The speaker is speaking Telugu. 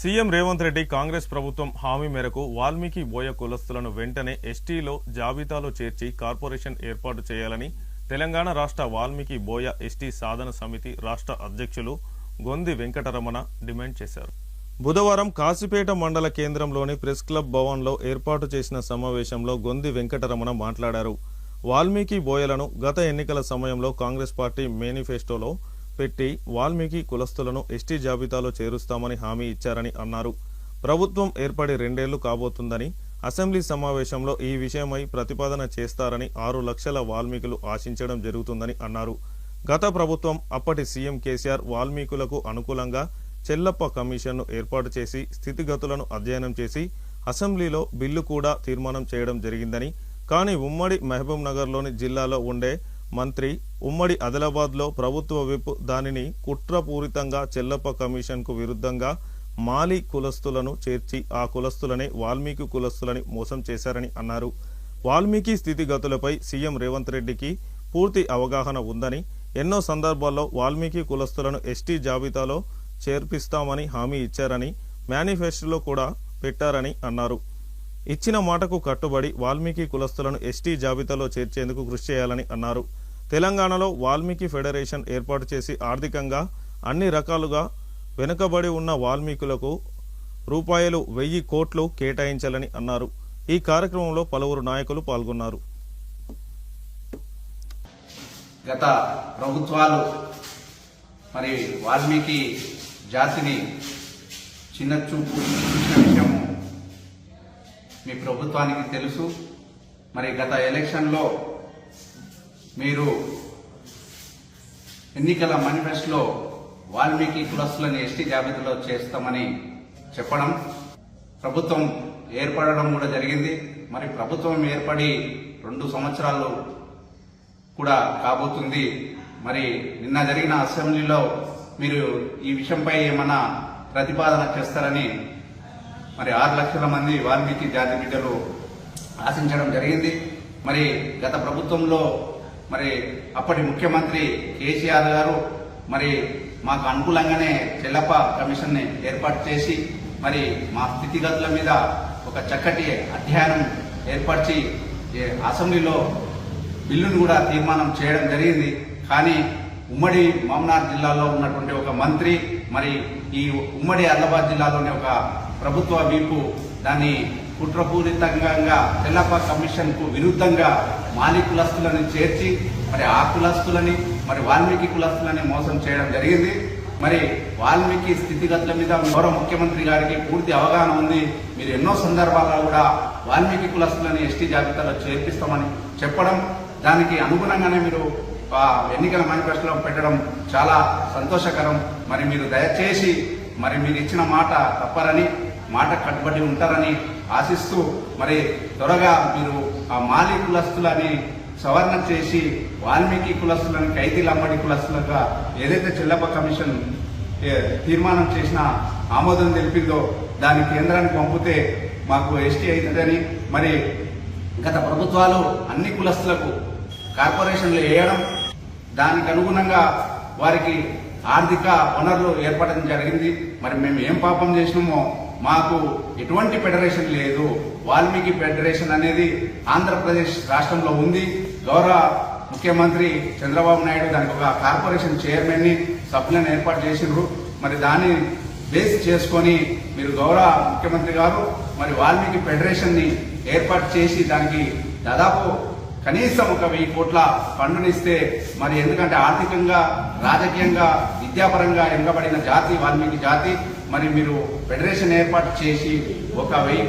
సీఎం రేవంత్ రెడ్డి కాంగ్రెస్ ప్రభుత్వం హామీ మేరకు వాల్మీకి బోయ కులస్తులను వెంటనే ఎస్టీలో జాబితాలో చేర్చి కార్పొరేషన్ ఏర్పాటు చేయాలని తెలంగాణ రాష్ట్ర వాల్మీకి బోయ ఎస్టీ సాధన సమితి రాష్ట్ర అధ్యక్షులు గొంది వెంకటరమణ డిమాండ్ చేశారు. బుధవారం కాసిపేట మండల కేంద్రంలోని ప్రెస్ క్లబ్ భవన్లో ఏర్పాటు చేసిన సమావేశంలో గొంది వెంకటరమణ మాట్లాడారు. వాల్మీకి బోయలను గత ఎన్నికల సమయంలో కాంగ్రెస్ పార్టీ మేనిఫెస్టోలో పెట్టి వాల్మీకి కులస్తులను ఎస్టీ జాబితాలో చేరుస్తామని హామీ ఇచ్చారని అన్నారు. ప్రభుత్వం ఏర్పడి రెండేళ్ళు కాబోతుందని అసెంబ్లీ సమావేశంలో ఈ విషయమై ప్రతిపాదన చేస్తారని ఆరు లక్షల వాల్మీకులు ఆశించడం జరుగుతుందని అన్నారు. గత ప్రభుత్వం అప్పటి సీఎం కేసీఆర్ వాల్మీకులకు అనుకూలంగా చెల్లప్ప కమిషన్ను ఏర్పాటు చేసి స్థితిగతులను అధ్యయనం చేసి అసెంబ్లీలో బిల్లు కూడా తీర్మానం చేయడం జరిగిందని కానీ ఉమ్మడి మహబూబ్ నగర్లోని జిల్లాలో ఉండే మంత్రి ఉమ్మడి ఆదిలాబాద్లో ప్రభుత్వ విప్ దానిని కుట్రపూరితంగా చెల్లప్ప కమిషన్కు విరుద్ధంగా మాలి కులస్తులను చేర్చి ఆ కులస్తులనే వాల్మీకి కులస్తులని మోసం చేశారని అన్నారు. వాల్మీకి స్థితిగతులపై సీఎం రేవంత్ రెడ్డికి పూర్తి అవగాహన ఉందని ఎన్నో సందర్భాల్లో వాల్మీకి కులస్తులను ఎస్టీ జాబితాలో చేర్పిస్తామని హామీ ఇచ్చారని మేనిఫెస్టోలో కూడా పెట్టారని అన్నారు. ఇచ్చిన మాటకు కట్టుబడి వాల్మీకి కులస్తులను ఎస్టీ జాబితాలో చేర్చేందుకు కృషి చేయాలని అన్నారు. తెలంగాణలో వాల్మీకి ఫెడరేషన్ ఏర్పాటు చేసి ఆర్థికంగా అన్ని రకాలుగా వెనుకబడి ఉన్న వాల్మీకులకు రూపాయలు వెయ్యి కోట్లు కేటాయించాలని అన్నారు. ఈ కార్యక్రమంలో పలువురు నాయకులు పాల్గొన్నారు. గత ప్రభుత్వాలు మరి వాల్మీకి జాతిని చిన్న చూపు చూసిన మీ ప్రభుత్వానికి తెలుసు. మరి గత ఎలక్షన్లో మీరు ఎన్నికల మేనిఫెస్టోలో వాల్మీకి కులస్తులను ఎస్టీ జాబితాలో చేస్తామని చెప్పడం ప్రభుత్వం ఏర్పడడం కూడా జరిగింది. మరి ప్రభుత్వం ఏర్పడి రెండు సంవత్సరాలు కూడా కాబోతుంది. మరి నిన్న జరిగిన అసెంబ్లీలో మీరు ఈ విషయంపై ఏమైనా ప్రతిపాదన చేస్తారని మరి ఆరు లక్షల మంది వాల్మీకి జాతి బిడ్డలు ఆశించడం జరిగింది. మరి గత ప్రభుత్వంలో మరి అప్పటి ముఖ్యమంత్రి కేసీఆర్ గారు మరి మాకు అనుకూలంగానే చెల్లప్ప కమిషన్ని ఏర్పాటు చేసి మరి మా స్థితిగతుల మీద ఒక చక్కటి అధ్యయనం ఏర్పరిచి అసెంబ్లీలో బిల్లును కూడా తీర్మానం చేయడం జరిగింది. కానీ ఉమ్మడి మామనార్ జిల్లాలో ఉన్నటువంటి ఒక మంత్రి మరి ఈ ఉమ్మడి ఆదిలాబాద్ జిల్లాలోని ఒక ప్రభుత్వ వీపు దాన్ని కుట్రపూరితంగా తెల్లప్ప కమిషన్కు విరుద్ధంగా మాలి కులస్తులను చేర్చి మరి ఆ కులస్తులని మరి వాల్మీకి కులస్తులని మోసం చేయడం జరిగింది. మరి వాల్మీకి స్థితిగతుల మీద గౌరవ ముఖ్యమంత్రి గారికి పూర్తి అవగాహన ఉంది. మీరు ఎన్నో సందర్భాల్లో కూడా వాల్మీకి కులస్తులని ఎస్టీ జాబితాలో చేర్పిస్తామని చెప్పడం దానికి అనుగుణంగానే మీరు ఆ ఎన్నికల మేనిఫెస్టోలో పెట్టడం చాలా సంతోషకరం. మరి మీరు దయచేసి మరి మీరు ఇచ్చిన మాట తప్పరని మాట కట్టుబడి ఉంటారని ఆశిస్తూ మరి త్వరగా మీరు ఆ మాలి కులస్తులని సవరణ చేసి వాల్మీకి కులస్తులను కైతీలమ్మడి కులస్తులుగా ఏదైతే చెల్లప్ప కమిషన్ తీర్మానం చేసిన ఆమోదం తెలిపిందో దాన్ని కేంద్రానికి పంపితే మాకు ఎస్టీ అవుతుందని మరి గత ప్రభుత్వాలు అన్ని కులస్తులకు కార్పొరేషన్లు వేయడం దానికి అనుగుణంగా వారికి ఆర్థిక వనరులు ఏర్పడడం జరిగింది. మరి మేము ఏం పాపం చేసినామో మాకు ఎటువంటి ఫెడరేషన్ లేదు. వాల్మీకి ఫెడరేషన్ అనేది ఆంధ్రప్రదేశ్ రాష్ట్రంలో ఉంది. గౌరవ ముఖ్యమంత్రి చంద్రబాబు నాయుడు దానికి ఒక కార్పొరేషన్ చైర్మన్ని సభ్యులను ఏర్పాటు చేసిండ్రు. మరి దాన్ని బేస్ చేసుకొని మీరు గౌరవ ముఖ్యమంత్రి గారు మరి వాల్మీకి ఫెడరేషన్ని ఏర్పాటు చేసి దానికి దాదాపు కనీసం ఒక వెయ్యి కోట్ల ఫండునిస్తే మరి ఎందుకంటే ఆర్థికంగా రాజకీయంగా విద్యాపరంగా ఎంగబడిన జాతి వాల్మీకి జాతి మరి మీరు ఫెడరేషన్ ఏర్పాటు చేసి ఒక వెయ్యి